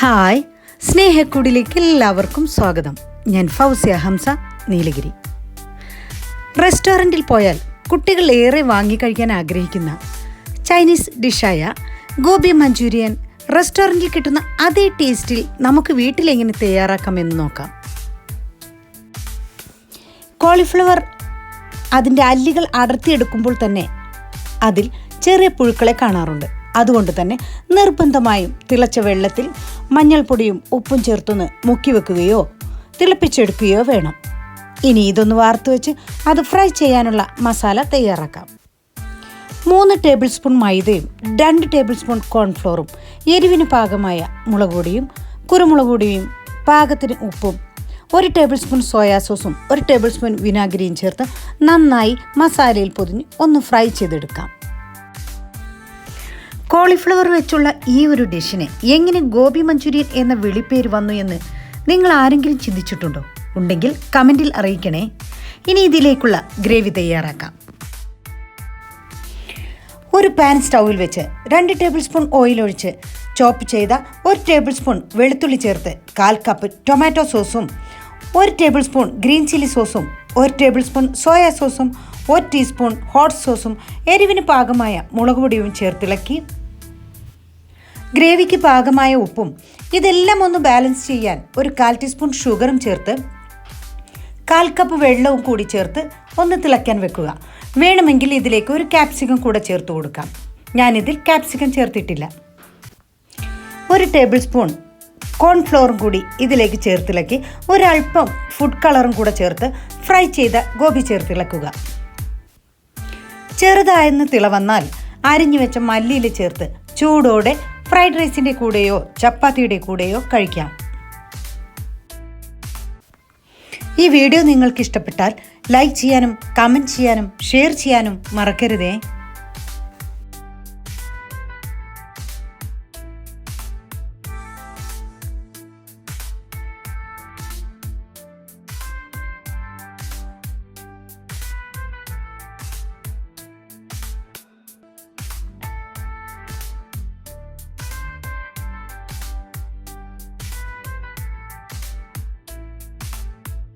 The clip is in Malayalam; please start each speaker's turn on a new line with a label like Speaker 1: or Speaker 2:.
Speaker 1: ഹായ് സ്നേഹക്കൂടിലേക്ക് എല്ലാവർക്കും സ്വാഗതം. ഞാൻ ഫൗസിയ ഹംസ നീലഗിരി. റെസ്റ്റോറന്റിൽ പോയാൽ കുട്ടികൾ ഏറെ വാങ്ങിക്കഴിക്കാൻ ആഗ്രഹിക്കുന്ന ചൈനീസ് ഡിഷായ ഗോബി മഞ്ചൂരിയൻ റെസ്റ്റോറന്റിൽ കിട്ടുന്ന അതേ ടേസ്റ്റിൽ നമുക്ക് വീട്ടിലെങ്ങനെ തയ്യാറാക്കാമെന്ന് നോക്കാം. കോളിഫ്ലവർ അതിന്റെ അല്ലികൾ അടർത്തിയെടുക്കുമ്പോൾ തന്നെ അതിൽ ചെറിയ പുഴുക്കളെ കാണാറുണ്ട്. അതുകൊണ്ട് തന്നെ നിർബന്ധമായും തിളച്ച വെള്ളത്തിൽ മഞ്ഞൾപ്പൊടിയും ഉപ്പും ചേർത്തൊന്ന് മുക്കി വെക്കുകയോ തിളപ്പിച്ചെടുക്കുകയോ വേണം. ഇനി ഇതൊന്ന് വാർത്ത് വെച്ച് അത് ഫ്രൈ ചെയ്യാനുള്ള മസാല തയ്യാറാക്കാം. മൂന്ന് ടേബിൾ സ്പൂൺ മൈദയും രണ്ട് ടേബിൾ സ്പൂൺ കോൺഫ്ലോറും എരിവിന് പാകമായ മുളക് പൊടിയും കുരുമുളക് പൊടിയും പാകത്തിന് ഉപ്പും ഒരു ടേബിൾ സ്പൂൺ സോയാ സോസും ഒരു ടേബിൾ സ്പൂൺ വിനാഗിരിയും ചേർത്ത് നന്നായി മസാലയിൽ പൊതിഞ്ഞ് ഒന്ന് ഫ്രൈ ചെയ്തെടുക്കാം. കോളിഫ്ലവർ വെച്ചുള്ള ഈ ഒരു ഡിഷിന് എങ്ങനെ ഗോപി മഞ്ചൂരിയൻ എന്ന വിളിപ്പേര് വന്നു എന്ന് നിങ്ങൾ ആരെങ്കിലും ചിന്തിച്ചിട്ടുണ്ടോ? ഉണ്ടെങ്കിൽ കമന്റിൽ അറിയിക്കണേ. ഇനി ഇതിലേക്കുള്ള ഗ്രേവി തയ്യാറാക്കാം. ഒരു പാൻ സ്റ്റൗവിൽ വെച്ച് രണ്ട് ടേബിൾ സ്പൂൺ ഓയിൽ ഒഴിച്ച് ചോപ്പ് ചെയ്ത ഒരു ടേബിൾ സ്പൂൺ വെളുത്തുള്ളി ചേർത്ത് കാൽ കപ്പ് ടൊമാറ്റോ സോസും ഒരു ടേബിൾ സ്പൂൺ ഗ്രീൻ ചില്ലി സോസും ഒരു ടേബിൾ സ്പൂൺ സോയാ സോസും ഒരു ടീസ്പൂൺ ഹോട്ട് സോസും എരിവിന് പാകമായ മുളക് പൊടിയും ചേർത്തിളക്കി ഗ്രേവിക്ക് പാകമായ ഉപ്പും ഇതെല്ലാം ഒന്ന് ബാലൻസ് ചെയ്യാൻ ഒരു കാൽ ടീസ്പൂൺ ഷുഗറും ചേർത്ത് കാൽ കപ്പ് വെള്ളവും കൂടി ചേർത്ത് ഒന്ന് തിളയ്ക്കാൻ വെക്കുക. വേണമെങ്കിൽ ഇതിലേക്ക് ഒരു ക്യാപ്സിക്കം കൂടെ ചേർത്ത് കൊടുക്കാം. ഞാനിതിൽ ക്യാപ്സിക്കം ചേർത്തിട്ടില്ല. ഒരു ടേബിൾ സ്പൂൺ കോൺഫ്ലോറും കൂടി ഇതിലേക്ക് ചേർത്തിളക്കി ഒരല്പം ഫുഡ് കളറും കൂടെ ചേർത്ത് ഫ്രൈ ചെയ്ത ഗോപി ചേർത്തിളക്കുക ചെറുതായെന്ന് തിള വന്നാൽ അരിഞ്ഞു വെച്ച മല്ലിയിൽ ചേർത്ത് ചൂടോടെ ഫ്രൈഡ് റൈസിന്റെ കൂടെയോ ചപ്പാത്തിയുടെ കൂടെയോ കഴിക്കാം. ഈ വീഡിയോ നിങ്ങൾക്ക് ഇഷ്ടപ്പെട്ടാൽ ലൈക്ക് ചെയ്യാനും കമന്റ് ചെയ്യാനും ഷെയർ ചെയ്യാനും മറക്കരുതേ.